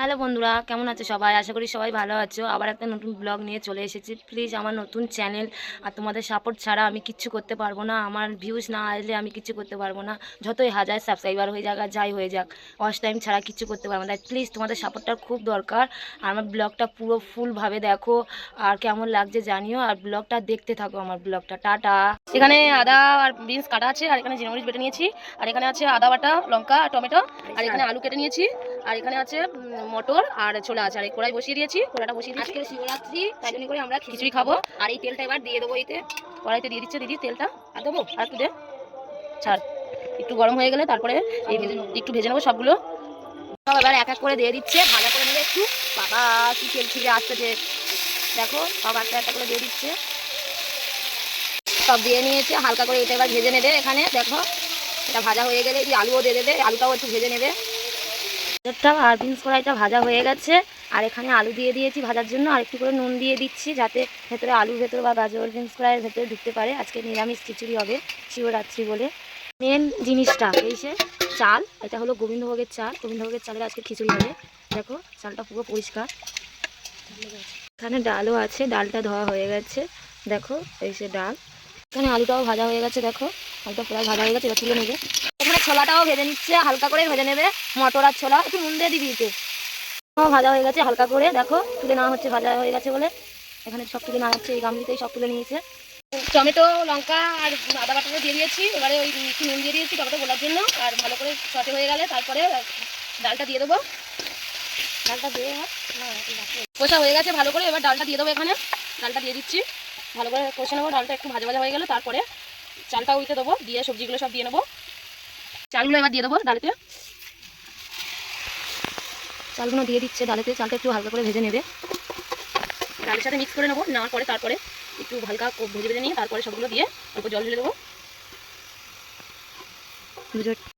Hello বন্ধুরা, কেমন আছো সবাই? আশা করি সবাই ভালো আছো। আবার একটা নতুন ব্লগ নিয়ে চলে এসেছি। প্লিজ আমার নতুন চ্যানেল আর তোমাদের সাপোর্ট ছাড়া আমি কিচ্ছু করতে পারব না। আমার ভিউজ না আসলে আমি কিচ্ছু করতে পারব না। যতই হাজার সাবস্ক্রাইবার হয়ে যাক আর যাই হয়ে যাক ওয়াচ টাইম ছাড়া কিচ্ছু করতে পারব না। প্লিজ তোমাদের সাপোর্টটা খুব দরকার। আর আমার ব্লগটা পুরো ফুলভাবে দেখো। আর কেমন লাগছে জানিও। আর ব্লগটা দেখতে থাকো আমার ব্লগটা টাটা। এখানে আদা আর বিনস কাটা আছে। আর এখানে জিরামরিচ বেটে নিয়েছি। আর এখানে আছে আদা বাটা, লঙ্কা, টমেটো। আর এখানে আলু কেটে নিয়েছি। আর এখানে আছে মটর আর ছোলা আছে। আর এই কড়াই বসিয়ে দিয়েছি কড়াটা বসিয়ে দিয়েছি। আজকে শিবরাত্রি তাই জন্য করে আমরা খিচুড়ি খাব। আর এই তেলটা এবার দিয়ে দেবো এতে। কড়াইতে দিয়ে দিচ্ছে দিদি তেলটা। আর দেবো? আর একটু দে। ছাড়। একটু গরম হয়ে গেলে তারপরে এই একটু ভেজে নেব সবগুলো। সব এবার এক এক করে দিয়ে দিচ্ছে। ভাজা করে নেবে একটু। বাবা কি তেল ছিঁড়ে আসতেছে দেখো সব একটা একটা করে দিয়ে দিচ্ছে। সব দিয়ে নিয়েছে। হালকা করে এটা এবার ভেজে নেবে এখানে। দেখো এটা ভাজা হয়ে গেলে এই আলুও দিয়ে দেবে। আলুটাও একটু ভেজে নেবে। গাজরটা, আর বিনস কড়াইটা ভাজা হয়ে গেছে। আর এখানে আলু দিয়ে দিয়েছি ভাজার জন্য। আর একটু করে নুন দিয়ে দিচ্ছি যাতে ভেতরে আলুর ভেতর বা গাজর বিনস কড়াইয়ের ভেতরে ঢুকতে পারে। আজকে নিরামিষ খিচুড়ি হবে শিবরাত্রি বলে। মেন জিনিসটা এই সে চাল, এটা হলো গোবিন্দভোগের চাল। গোবিন্দভোগের চালের আজকে খিচুড়ি হবে। দেখো, চালটা পুরো পরিষ্কার। এখানে ডালও আছে, ডালটা ধোয়া হয়ে গেছে। দেখো, এই সে ডাল। এখানে আলুটাও ভাজা হয়ে গেছে, দেখো। আলুটা প্রায় ভাজা হয়ে গেছে, এবার তুলে নেবে। ছোলাটাও ভেজে নিচ্ছে, হালকা করে ভেজে নেবে মটর আর ছোলা। একটু নুন দিয়ে দিবি এতে ভাজা হয়ে গেছে হালকা করে, দেখো, তুলে নেওয়া হচ্ছে, ভাজা হয়ে গেছে বলে। এখানে সব তুলে নেওয়া হচ্ছে, এই গামলিতেই সব তুলে নিয়েছে। টমেটো, লঙ্কা আর আদা বাটাটা দিয়ে দিয়েছি। এবারে ওই একটু নুন দিয়ে দিয়েছি টমেটো গোলার জন্য। আর ভালো করে সটে হয়ে গেলে তারপরে ডালটা দিয়ে দেবো। ডালটা দিয়ে কষা হয়ে গেছে, ভালো করে এবার ডালটা দিয়ে দেবো এখানে। ডালটা দিয়ে দিচ্ছি। ভালো করে কষে নেব, ডালটা একটু ভাজা ভাজা হয়ে গেলে তারপরে চালটা উইতে দেবো, দিয়ে সবজিগুলো সব দিয়ে নেব। চালগুলো এবার দিয়ে দেবো ডালেতে। চালগুলো দিয়ে দিচ্ছে ডালেতে, চালটা একটু হালকা করে ভেজে নেবে। ডালের সাথে মিক্স করে নেব, নেওয়ার পরে তারপরে একটু হালকা ভেজে ভেজে নিয়ে তারপরে সবগুলো দিয়ে অল্প জল ঢেলে দেবো।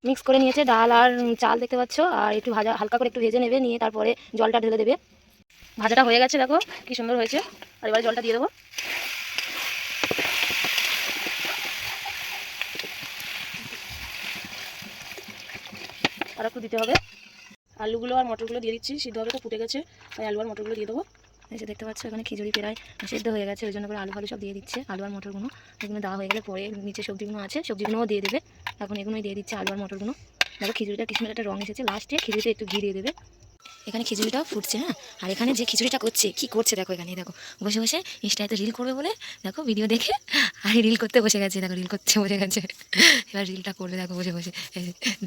মিক্স করে নিয়েছে ডাল আর চাল দেখতে পাচ্ছ, আর একটু ভাজা হালকা করে একটু ভেজে নেবে, নিয়ে তারপরে জলটা ঢেলে দেবে। ভাজাটা হয়ে গেছে, দেখো, কি সুন্দর হয়েছে। আর এবারে জলটা দিয়ে দেবো। আর একটু দিতে হবে। আলুগুলো আর মটরগুলো দিয়ে দিচ্ছি, সিদ্ধ হবে তো, ফুটে গেছে। তাই আলু আর মটরগুলো দিয়ে দেবো। এসে দেখতে পাচ্ছ, এখানে খিচুড়ি প্রায় সিদ্ধ হয়ে গেছে, ওই জন্য করে আলু ফালু সব দিয়ে দিচ্ছে। আলু আর মটরগুলো এগুলো দেওয়া হয়ে গেলে পরে নিচে সবজিগুলো আছে, সবজিগুলোও দিয়ে দেবে। এখন এগুলোই দিয়ে দিচ্ছে আলু আর মটরগুলো। দেখো খিচুড়িটা কিছু একটা রং এসেছে। লাস্টে খিচুড়িতে একটু ঘি দিয়ে দেবে। এখানে খিচুড়িটাও ফুটছে হ্যাঁ? আর এখানে যে খিচুড়িটা করছে, কি করছে দেখো এখানে দেখো। বসে বসে ইনস্টায় তো রিল করবে বলে, দেখো ভিডিও দেখে, আর রিল করতে বসে গেছে, দেখো রিল করতে বসে গেছে। এবার রিলটা করবে, দেখো, বসে বসে।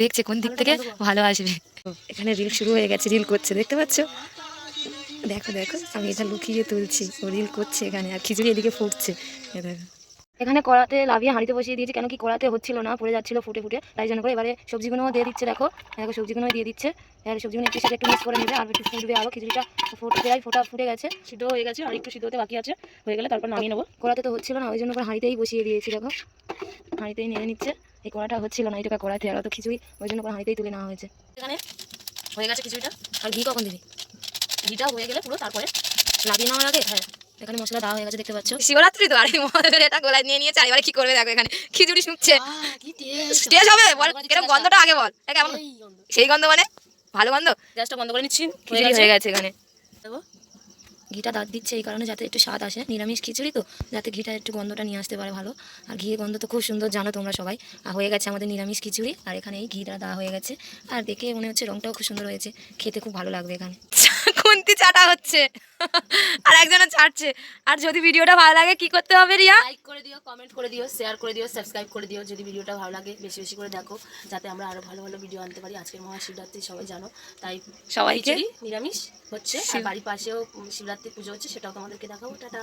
দেখছে কোন দিক থেকে ভালো আসবে। এখানে রিল শুরু হয়ে গেছে রিল করছে, দেখতে পাচ্ছ? দেখো দেখো, আমি এটা লুকিয়ে তুলছি, ও রিল করছে এখানে, আর খিচুড়ি এদিকে ফুটছে। দেখো। এখানে কড়াতে লাভিয়ে হাঁড়িতে বসিয়ে দিয়েছি। কেন কি কড়াতে হচ্ছিল না, পড়ে যাচ্ছিল ফুটে ফুটে। তাই জন্য করে এবারে সবজিগুলোও দিয়ে দিচ্ছে, দেখো। দেখো সবজিগুলোও দিয়ে দিচ্ছে। এবারে সবজিগুলো একটু সাথে একটু মিক্স করে নেবে, আর একটু ফুটবে আরও খিচুড়িটা ফুটে, প্রায় ফোটা ফুটে গেছে। সিদ্ধ হয়ে গেছে, আর একটু সিদ্ধ হতে বাকি আছে। হয়ে গেলে তারপর নামিয়ে নেব। কড়াতে তো হচ্ছিল না, ওই জন্য করে হাঁড়িতেই বসিয়ে দিয়েছি, দেখো। হাঁড়িতেই নিয়ে নিচ্ছে। এই কড়াটা হচ্ছিল না এইটা কড়াতে। আর অত খিচুড়ি, ওই জন্য করে হাঁড়িতেই তুলে নেওয়া হয়েছে। এখানে হয়ে গেছে খিচুড়িটা। আর ঘি কখন দিবি? ঘিটা হয়ে গেলে পুরো তারপরে নামিয়ে নেওয়ার আগে হ্যাঁ। এখানে মশলা দেওয়া হয়ে গেছে দেখতে পাচ্ছ? শিবরাত্রি তো আর এই মহাদেবের এটা গোলায় নিয়ে নিয়ে চারিবারে কি করবে দেখো এখানে। খিচুড়ি শুকছে। টেস্ট হবে বল এরকম গন্ধটা আগে বল। কেমন? সেই গন্ধ মানে? ভালো গন্ধ? গ্যাসটা বন্ধ করে নিচ্ছি। খিচুড়ি হয়ে গেছে। এখানে। ঘিটা দাঁত দিচ্ছে এই কারণে যাতে একটু স্বাদ আসে। নিরামিষ খিচুড়ি তো যাতে ঘিটা একটু গন্ধটা নিয়ে আসতে পারে ভালো। আর ঘিয়ের গন্ধ তো খুব সুন্দর জানো তোমরা সবাই। আর হয়ে গেছে আমাদের নিরামিষ খিচুড়ি। আর এখানে এই ঘিটা দেওয়া হয়ে গেছে। আর দেখে মনে হচ্ছে রংটাও খুব সুন্দর হয়েছে। খেতে খুব ভালো লাগবে এখানে। খুন্তি চাটা হচ্ছে। আর একজন চাটছে আর যদি ভিডিওটা ভালো লাগে কি করতে হবে রিয়া? লাইক করে দিও কমেন্ট করে দিও শেয়ার করে দিও সাবস্ক্রাইব করে দিও। যদি ভিডিওটা ভালো লাগে বেশি বেশি করে দেখো যাতে আমরা আরও ভালো ভালো ভিডিও আনতে পারি। আজকের মহাশিবরাত্রি সবাই জানো। তাই সবাইকে। নিরামিষ হচ্ছে। আর বাড়ির পাশেও শিবরাত্রি পুজো হচ্ছে সেটাও তোমাদেরকে দেখাবো। টাটা।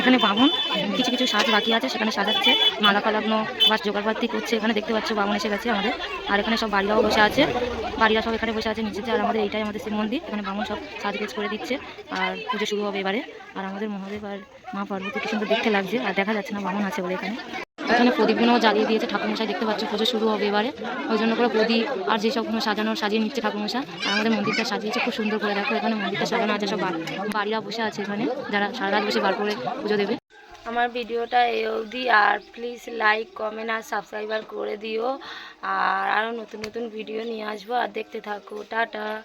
এখানে বামন, কিছু কিছু সাজ বাকি আছে, সেখানে সাজাচ্ছে। মালা পালাগ্ন বা জোগাড়পাতি করছে, এখানে দেখতে পাচ্ছ বামন এসে গেছে আমাদের। আর এখানে সব বাড়িরাও বসে আছে। বাড়িরা সব এখানে বসে আছে নিচেতে আর আমাদের এইটাই আমাদের শিব মন্দির। এখানে বামন সব সাজগোজ করে দিচ্ছে। আর পুজো শুরু হবে এবারে। আর আমাদের মহাদেব আর মা পার্বতী কি সুন্দর দেখতে লাগছে, আর দেখা যাচ্ছে না বামুন আছে বলে এখানে। এখানে প্রদীপগুলোও জ্বালিয়ে দিয়েছে, ঠাকুরমশাই দেখতে পাচ্ছ পুজো শুরু হবে এবারে। ওই জন্য করে প্রদীপ আর যেসবগুলো সাজানো, সাজিয়ে নিচ্ছে ঠাকুরমশাই, আর আমাদের মন্দিরটা সাজিয়েছে, খুব সুন্দর করে দেখো, এখানে মন্দিরটা সাজানো আছে, সব বাড়ি- বাড়িরা বসে আছে এখানে, যারা সারা রাত বসে বার করে পুজো দেবে। আমার ভিডিওটা এই অবধি, আর প্লিজ লাইক কমেন্ট আর সাবস্ক্রাইবার করে দিও। আর আরও নতুন নতুন ভিডিও নিয়ে আসব, আর দেখতে থাকো, টাটা।